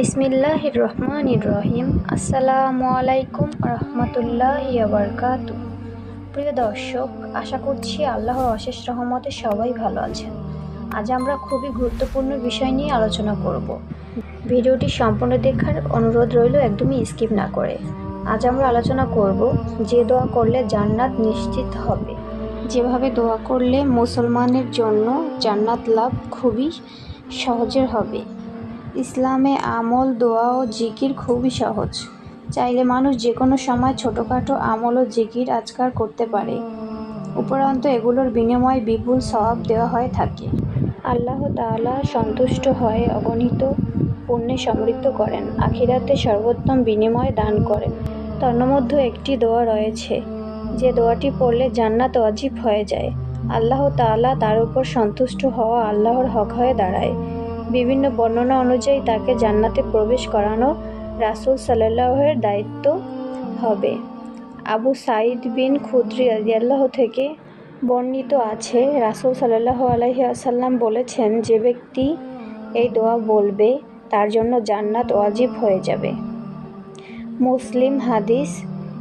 বিসমিল্লাহ রহমান রহিম। আসসালামু আলাইকুম রহমতুল্লাহ বরকাতু প্রিয় দর্শক, আশা করছি আল্লাহর অশেষ রহমতে সবাই ভালো আছেন। আজ আমরা খুবই গুরুত্বপূর্ণ বিষয় নিয়ে আলোচনা করব। ভিডিওটি সম্পূর্ণ দেখার অনুরোধ রইল, একদমই স্কিপ না করে। আজ আমরা আলোচনা করব যে দোয়া করলে জান্নাত নিশ্চিত হবে। যেভাবে দোয়া করলে মুসলমানের জন্য জান্নাত লাভ খুবই সহজের হবে। ইসলামে আমল, দোয়া ও জিকির খুবই সহজ। চাইলে মানুষ যে কোনো সময় ছোটোখাটো আমল ও জিকির আজকার করতে পারে। উপরন্ত এগুলোর বিনিময়ে বিপুল স্বভাব দেওয়া হয়ে থাকে। আল্লাহ তাআলা সন্তুষ্ট হয়ে অগণিত পুণ্যে সমৃদ্ধ করেন। আখিরাতে সর্বোত্তম বিনিময় দান করেন। তন্মধ্যে একটি দোয়া রয়েছে, যে দোয়াটি পড়লে জান্নাত অজীব হয়ে যায়। আল্লাহ তাআলা তার উপর সন্তুষ্ট হওয়া আল্লাহর হক হয়ে দাঁড়ায়। বিভিন্ন বর্ণনা অনুযায়ী তাকে জান্নাতে প্রবেশ করানো রাসূল সাল্লাহের দায়িত্ব হবে। আবু সাইদ বিন খুদ্রি রাদিয়াল্লাহ থেকে বর্ণিত আছে, রাসূল সাল্লাহ আলাইহি আসাল্লাম বলেছেন, যে ব্যক্তি এই দোয়া বলবে, তার জন্য জান্নাত ওয়াজিব হয়ে যাবে। মুসলিম হাদিস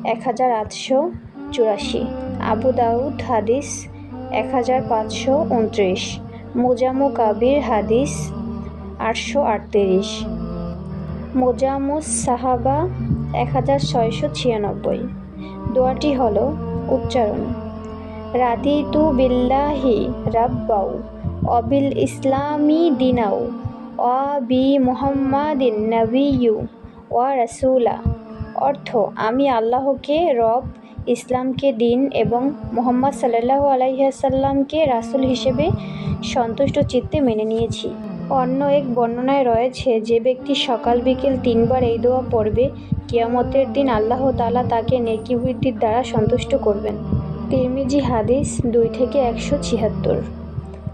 এক হাজার আটশো চুরাশি, আবু দাউদ হাদিস এক হাজার পাঁচশো উনত্রিশ, মোজামু কাবির হাদিস আটশো আটত্রিশ। মোজামুস সাহাবা এক হাজার ছয়শো ছিয়ানব্বই। দোয়াটি হল উচ্চারণ। রাদিতু বিল্লাহি রাব্বাউ অবিল ইসলামি দিনাউ অ বি মোহাম্মাদিন নবিয়ু ওয়া রাসুলা। অর্থ, আমি আল্লাহকে, রব, ইসলামকে, দিন এবং মোহাম্মদ সাল্লাহ আলাইসাল্লামকে রাসুল হিসেবে সন্তুষ্ট চিত্তে মেনে নিয়েছি। অন্য এক বর্ণনায় রয়েছে, যে ব্যক্তি সকাল বিকেল তিনবার এই দোয়া পড়বে, কিয়ামতের দিন আল্লাহ তালা তাকে নেকি বৃদ্ধির দ্বারা সন্তুষ্ট করবেন। তিরমিজি হাদিস দুই থেকে একশো ছিয়াত্তর।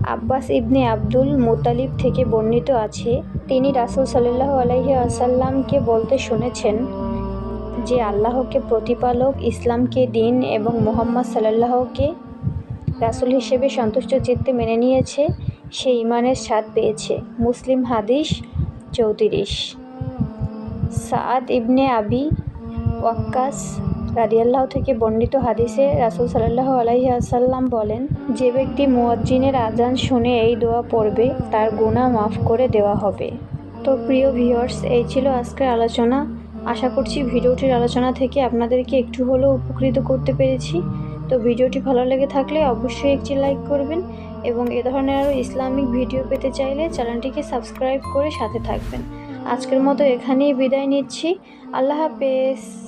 আব্বাস ইবনে আব্দুল মুতালিব থেকে বর্ণিত আছে, তিনি রাসুল সাল্লাহ আলাইহি আসাল্লামকে বলতে শুনেছেন যে আল্লাহকে প্রতিপালক ইসলামকে দিন এবং মোহাম্মদ সাল্লাহকে রাসুল হিসেবে সন্তুষ্ট চিত্তে মেনে নিয়েছে। সে ইমানের স্বাদ পেয়েছে। মুসলিম হাদিস চৌত্রিশ। সাদ ইবনে আবি ওয়াক্কাস রাদিয়াল্লাহ থেকে বর্ণিত হাদিসে রাসুল সাল্লাহ আলাইহি আসাল্লাম বলেন, যে ব্যক্তি মুয়াজ্জিনের আজান শুনে এই দোয়া পড়বে, তার গুণা মাফ করে দেওয়া হবে। তো প্রিয় ভিউয়ার্স, এই ছিল আজকের আলোচনা। আশা করছি ভিডিওটির আলোচনা থেকে আপনাদেরকে একটু হলেও উপকৃত করতে পেরেছি। তো ভিডিওটি ভালো লেগে থাকলে অবশ্যই একটি লাইক করবেন এবং এ ধরনের আরও ইসলামিক ভিডিও পেতে চাইলে চ্যানেলটিকে সাবস্ক্রাইব করে সাথে থাকবেন। আজকের মতো এখানেই বিদায় নিচ্ছি। আল্লাহ হাফেজ।